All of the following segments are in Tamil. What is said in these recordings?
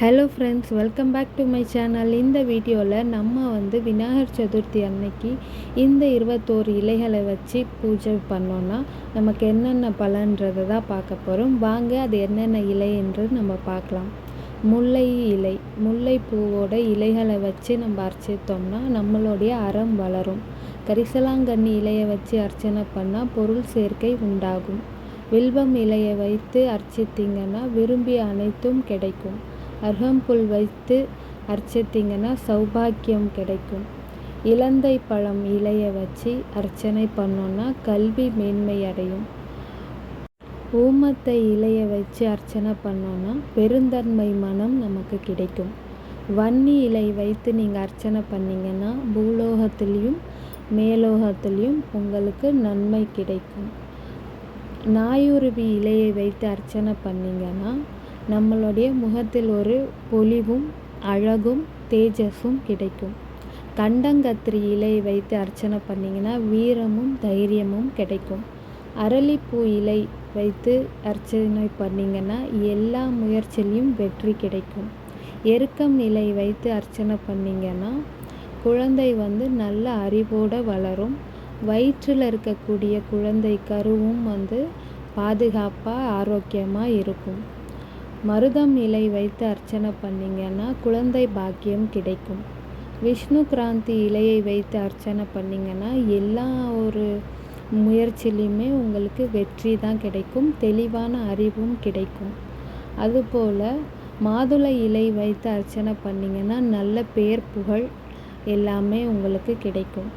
Hello friends welcome back to my channel இந்த வீடியோவில் நம்ம வந்து விநாயகர் சதுர்த்தி அன்னைக்கு இந்த இருபத்தோரு இலைகளை வச்சு பூஜை பண்ணோன்னா நமக்கு என்னென்ன பலன்றதை தான் பார்க்க போகிறோம் வாங்க அது என்னென்ன இலை என்று நம்ம பார்க்கலாம். முல்லை இலை முல்லை பூவோட இலைகளை வச்சு நம்ம அர்ச்சித்தோம்னா நம்மளுடைய அறம் வளரும். கரிசலாங்கண்ணி இலையை வச்சு அர்ச்சனை பண்ணால் பொருள் சேர்க்கை உண்டாகும். வில்வம் இலையை வைத்து அர்ச்சித்திங்கன்னா விரும்பிய அனைத்தும் கிடைக்கும். அருகம்புல் வைத்து அர்ச்சித்திங்கன்னா சௌபாக்கியம் கிடைக்கும். இலந்தை பழம் இலையை வச்சு அர்ச்சனை பண்ணோன்னா கல்வி மேன்மை அடையும். ஊமத்தை இலையை வச்சு அர்ச்சனை பண்ணோன்னா பெருந்தன்மை மனம் நமக்கு கிடைக்கும். வன்னி இலை வைத்து நீங்கள் அர்ச்சனை பண்ணிங்கன்னா பூலோகத்துலேயும் மேலோகத்துலேயும் உங்களுக்கு நன்மை கிடைக்கும். நாயுருவி இலையை வைத்து அர்ச்சனை பண்ணிங்கன்னா நம்மளுடைய முகத்தில் ஒரு பொலிவும் அழகும் தேஜஸும் கிடைக்கும். கண்டங்கத்திரி இலை வைத்து அர்ச்சனை பண்ணிங்கன்னா வீரமும் தைரியமும் கிடைக்கும். அரளிப்பூ இலை வைத்து அர்ச்சனை பண்ணிங்கன்னா எல்லா முயற்சியிலையும் வெற்றி கிடைக்கும். எருக்கம் இலை வைத்து அர்ச்சனை பண்ணிங்கன்னா குழந்தை வந்து நல்ல அறிவோடு வளரும். வயிற்றில் இருக்கக்கூடிய குழந்தை கருவும் வந்து பாதுகாப்பாக ஆரோக்கியமாக இருக்கும். மருதம் இலை வைத்து அர்ச்சனை பண்ணிங்கன்னா குழந்தை பாக்கியம் கிடைக்கும். விஷ்ணு கிராந்தி இலையை வைத்து அர்ச்சனை பண்ணிங்கன்னா எல்லா ஒரு முயற்சியிலையுமே உங்களுக்கு வெற்றி தான் கிடைக்கும் தெளிவான அறிவும் கிடைக்கும். அதுபோல் மாதுளை இலை வைத்து அர்ச்சனை பண்ணிங்கன்னா நல்ல பேர் புகழ் எல்லாமே உங்களுக்கு கிடைக்கும்.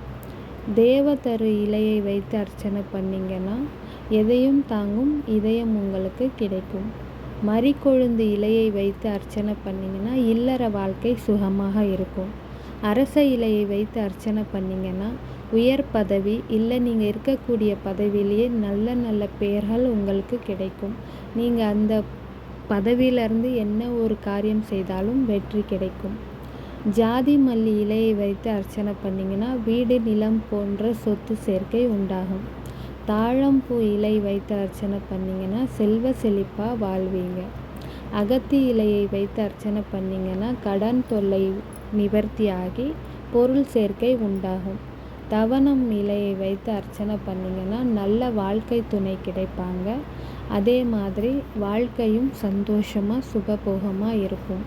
தேவதரு இலையை வைத்து அர்ச்சனை பண்ணிங்கன்னா எதையும் தாங்கும் இதயம் உங்களுக்கு கிடைக்கும். மறிக்கொழுந்து இலையை வைத்து அர்ச்சனை பண்ணிங்கன்னா இல்லற வாழ்க்கை சுகமாக இருக்கும். அரச இலையை வைத்து அர்ச்சனை பண்ணிங்கன்னா உயர் பதவி இல்லை நீங்கள் இருக்கக்கூடிய பதவியிலேயே நல்ல நல்ல பெயர்கள் உங்களுக்கு கிடைக்கும். நீங்கள் அந்த பதவியிலேருந்து என்ன ஒரு காரியம் செய்தாலும் வெற்றி கிடைக்கும். ஜாதி மல்லி இலையை வைத்து அர்ச்சனை பண்ணிங்கன்னா வீடு நிலம் போன்ற சொத்து சேர்க்கை உண்டாகும். தாழம்பூ இலை வைத்து அர்ச்சனை பண்ணிங்கன்னா செல்வ செழிப்பாக வாழ்வீங்க. அகத்தி இலையை வைத்து அர்ச்சனை பண்ணிங்கன்னா கடன் தொல்லை நிவர்த்தியாகி பொருள் சேர்க்கை உண்டாகும். தவணம் இலையை வைத்து அர்ச்சனை பண்ணிங்கன்னா நல்ல வாழ்க்கை துணை கிடைப்பாங்க. அதே மாதிரி வாழ்க்கையும் சந்தோஷமாக சுகபோகமாக இருக்கும்.